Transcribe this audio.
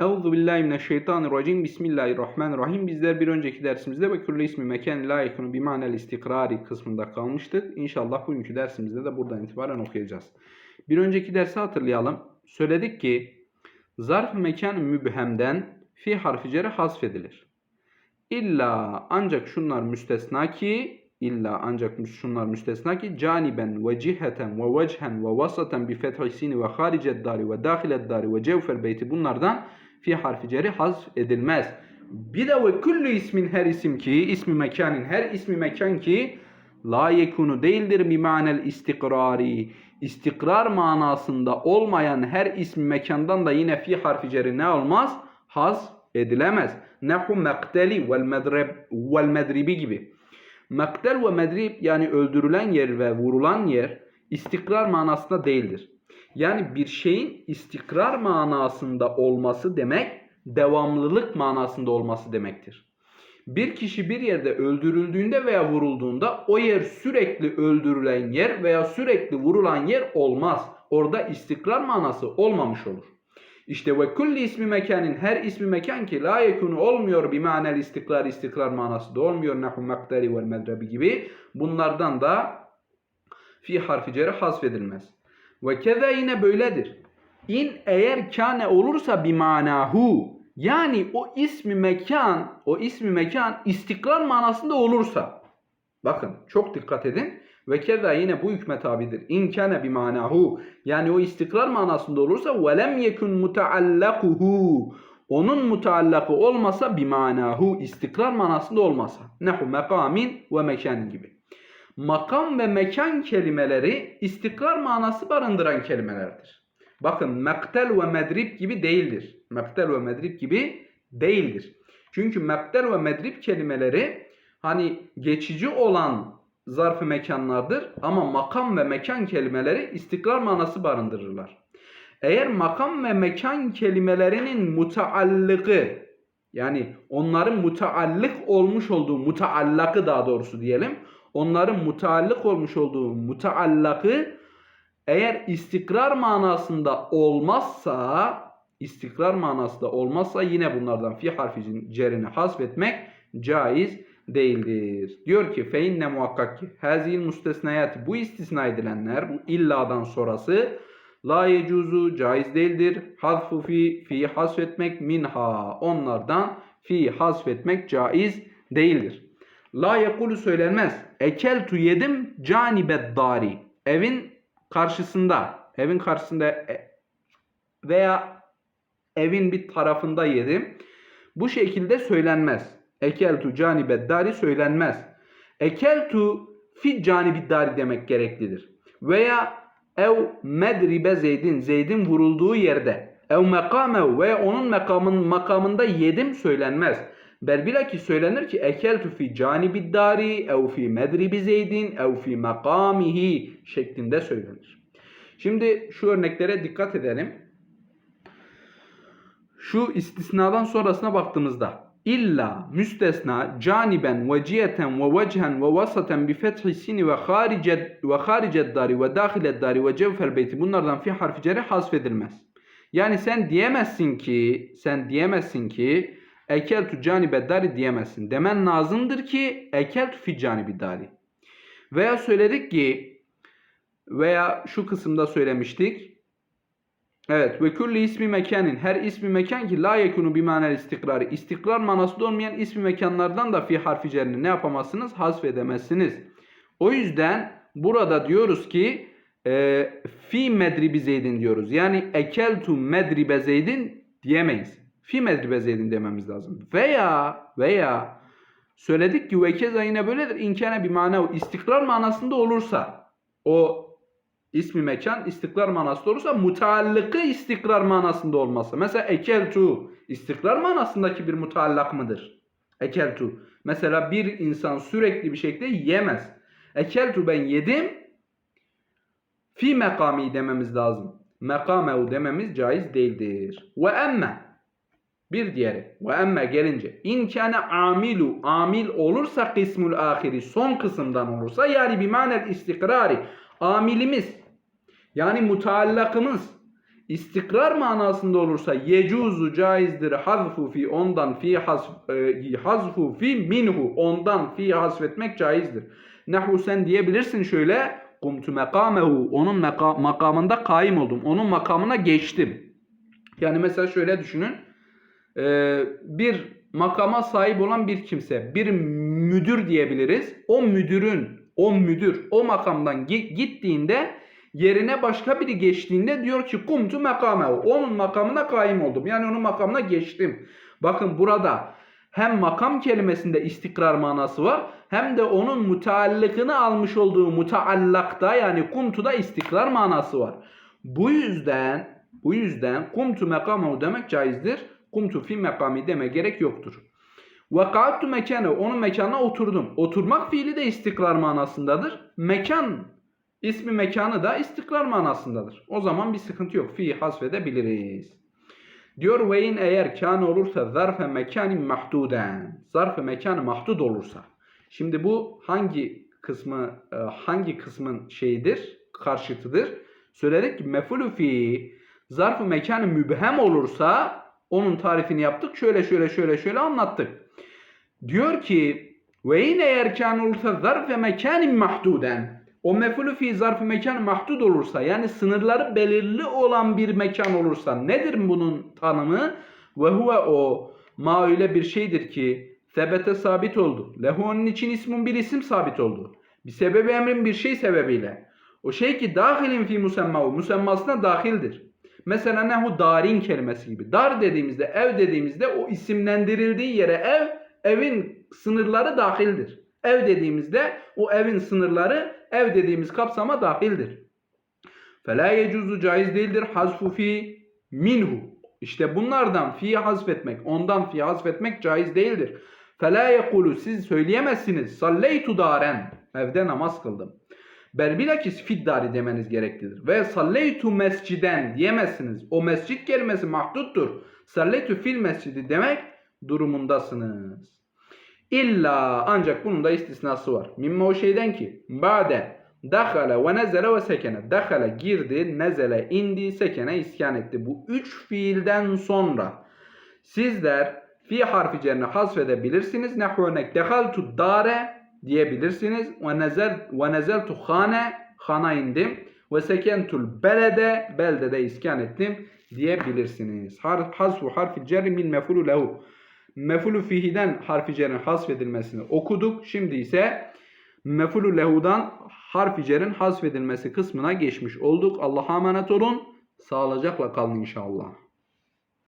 Euzu billahi mineşşeytanirracim. Bismillahirrahmanirrahim. Bizler bir önceki dersimizde ve külle ismi mekan la yekunu bi manel istikrari kısmında kalmıştık. İnşallah bugünkü dersimizde de buradan itibaren okuyacağız. Bir önceki dersi hatırlayalım. Söyledik ki zarf mekan mübhemden fi harfi cere hasfedilir. İlla ancak şunlar müstesna ki illa ancak şunlar müstesna ki caniben ve ciheten ve vecihen ve vasaten bi fethi sini ve haricet dari ve dahilet dari ve cevfer beyti bunlardan fi harfi ceri hazf edilmez. Bir de ve küllü ismin her isim ki ismi mekanın her ismi mekan ki la yekunu değildir bi manel istikrari istikrar manasında olmayan her ismi mekandan da yine fi harfi ceri ne olmaz? Haz edilemez. Nehu mekteli vel medreb vel medribi gibi. Mektel ve medrib yani öldürülen yer ve vurulan yer istikrar manasında değildir. Yani bir şeyin istikrar manasında olması demek devamlılık manasında olması demektir. Bir kişi bir yerde öldürüldüğünde veya vurulduğunda o yer sürekli öldürülen yer veya sürekli vurulan yer olmaz. Orada istikrar manası olmamış olur. İşte ve kulli ismi mekanın her ismi mekan ki la yekunu olmuyor bir manel istikrar istikrar manası da olmuyor nahu maktari vel medrebi gibi bunlardan da fi harfi cere hasfedilmez. Ve keza yine böyledir. İn eğer kane olursa bir manahu yani o ismi mekan o ismi mekan istikrar manasında olursa bakın çok dikkat edin ve keza yine bu hükme tabidir. İn kane bi manahu yani o istikrar manasında olursa ve lem yekun mutaallakuhu onun mutaallakı olmasa bi manahu istikrar manasında olmasa. Nehu mekamin ve mekan gibi. Makam ve mekan kelimeleri istikrar manası barındıran kelimelerdir. Bakın mektel ve medrib gibi değildir. Mektel ve medrib gibi değildir. Çünkü mektel ve medrib kelimeleri hani geçici olan zarf-ı mekanlardır ama makam ve mekan kelimeleri istikrar manası barındırırlar. Eğer makam ve mekan kelimelerinin mutaallıkı yani onların mutaallık olmuş olduğu mutaallakı daha doğrusu diyelim onların mutaallık olmuş olduğu mutaallakı eğer istikrar manasında olmazsa istikrar manasında olmazsa yine bunlardan fi harfi cerini hasfetmek caiz değildir. Diyor ki fe inne muhakkak ki hazil müstesnayat bu istisna edilenler bu illadan sonrası la yecuzu caiz değildir. Hazfu fi fi hasfetmek minha onlardan fi hasfetmek caiz değildir. La yekulu söylenmez. Ekeltu yedim canibed dari. Evin karşısında, evin karşısında e, veya evin bir tarafında yedim. Bu şekilde söylenmez. Ekeltu canibed dari söylenmez. Ekeltu fi canibid dari demek gereklidir. Veya ev medribe zeydin, zeydin vurulduğu yerde. Ev mekamev veya onun makamın, makamında yedim söylenmez. Bel bilaki söylenir ki ekeltu fi canibid dari ev fi medribi zeydin ev fi makamihi şeklinde söylenir. Şimdi şu örneklere dikkat edelim. Şu istisnadan sonrasına baktığımızda illa müstesna caniben ve ciheten ve vecihen ve vasaten bi fethi sini ve haricet ve haricet dari ve dahilet dari ve cevfer beyti bunlardan fi harfi cere hasfedilmez. Yani sen diyemezsin ki sen diyemezsin ki ekeltu canibe dari diyemezsin. Demen lazımdır ki ekeltu fi canibi dari. Veya söyledik ki veya şu kısımda söylemiştik. Evet ve külli ismi mekanin her ismi mekan ki la yekunu bi manel istikrarı istikrar manasında olmayan ismi mekanlardan da fi harfi cerini ne yapamazsınız? Hasfedemezsiniz. O yüzden burada diyoruz ki e, fi medribi zeydin diyoruz. Yani ekeltu medribe zeydin diyemeyiz. Fi medribe zeydin dememiz lazım. Veya veya söyledik ki ve keza yine böyledir. İnkâne bir mana istikrar manasında olursa o ismi mekan istikrar manasında olursa mutaallıkı istikrar manasında olması. Mesela ekeltu istikrar manasındaki bir mutaallak mıdır? Ekeltu. Mesela bir insan sürekli bir şekilde yemez. Ekeltu ben yedim. Fi mekami dememiz lazım. Mekamehu dememiz caiz değildir. Ve emme bir diğeri. Ve emme gelince. İn kâne amilu. Amil olursa kısmul ahiri. Son kısımdan olursa. Yani bir manel istikrari. Amilimiz. Yani mutaallakımız. istikrar manasında olursa yecuzu caizdir hazfu fi ondan fi has, e, hazfu fi minhu ondan fi hasfetmek caizdir. Nahvu sen diyebilirsin şöyle kumtu mekamehu onun meka- makamında kaim oldum. Onun makamına geçtim. Yani mesela şöyle düşünün. Ee, bir makama sahip olan bir kimse, bir müdür diyebiliriz. O müdürün, o müdür o makamdan gi- gittiğinde yerine başka biri geçtiğinde diyor ki kumtu mekamehu. Onun makamına kaim oldum. Yani onun makamına geçtim. Bakın burada hem makam kelimesinde istikrar manası var hem de onun müteallıkını almış olduğu mutaallakta yani kumtuda istikrar manası var. Bu yüzden bu yüzden kumtu mekamehu demek caizdir. Kumtu fi mekami deme gerek yoktur. Vakattu mekane onun mekanına oturdum. Oturmak fiili de istikrar manasındadır. Mekan ismi mekanı da istikrar manasındadır. O zaman bir sıkıntı yok. Fi hasfedebiliriz. Diyor ve in eğer kan olursa zarfe mekanin mahduden. Zarfe mekanı mahdud olursa. Şimdi bu hangi kısmı e, hangi kısmın şeyidir? Karşıtıdır. Söyledik ki mefulu fi zarf-ı mekanı mübhem olursa onun tarifini yaptık. Şöyle şöyle şöyle şöyle anlattık. Diyor ki ve yine eğer kan olursa zarf ve mekanin mahduden. O mefulü fi zarf mekan mahdud olursa yani sınırları belirli olan bir mekan olursa nedir bunun tanımı? Ve huve o ma öyle bir şeydir ki sebete sabit oldu. Lehu onun için ismin bir isim sabit oldu. Bir sebebi emrin bir şey sebebiyle. O şey ki dahilin fi musemmahu musemmasına dahildir. Mesela nehu darin kelimesi gibi. Dar dediğimizde, ev dediğimizde o isimlendirildiği yere ev, evin sınırları dahildir. Ev dediğimizde o evin sınırları ev dediğimiz kapsama dahildir. Fela yecuzu caiz değildir hazfu fi minhu. İşte bunlardan fi hazfetmek, ondan fi hazfetmek caiz değildir. Fela yekulu siz söyleyemezsiniz. Salleytu daren. Evde namaz kıldım. Bel bilakis fiddari demeniz gereklidir. Ve salleytu mesciden diyemezsiniz. O mescit kelimesi mahduttur. Salleytu fil mescidi demek durumundasınız. İlla ancak bunun da istisnası var. Mimme o şeyden ki ba'de dakhala ve nezele ve sekene. Dakhala girdi, nezele indi, sekene iskan etti. Bu üç fiilden sonra sizler fi harfi cerine hasfedebilirsiniz. Nehu örnek dehaltu dare diyebilirsiniz. Ve nezel ve nezeltu hane hana indim. Ve sekentul belede beldede iskan ettim diyebilirsiniz. Har, hasfu harfi cerri min mefulu lehu. Mefulu fihiden harfi cerin hasfedilmesini okuduk. Şimdi ise mefulu lehudan harfi cerin hasfedilmesi kısmına geçmiş olduk. Allah'a emanet olun. Sağlıcakla kalın inşallah.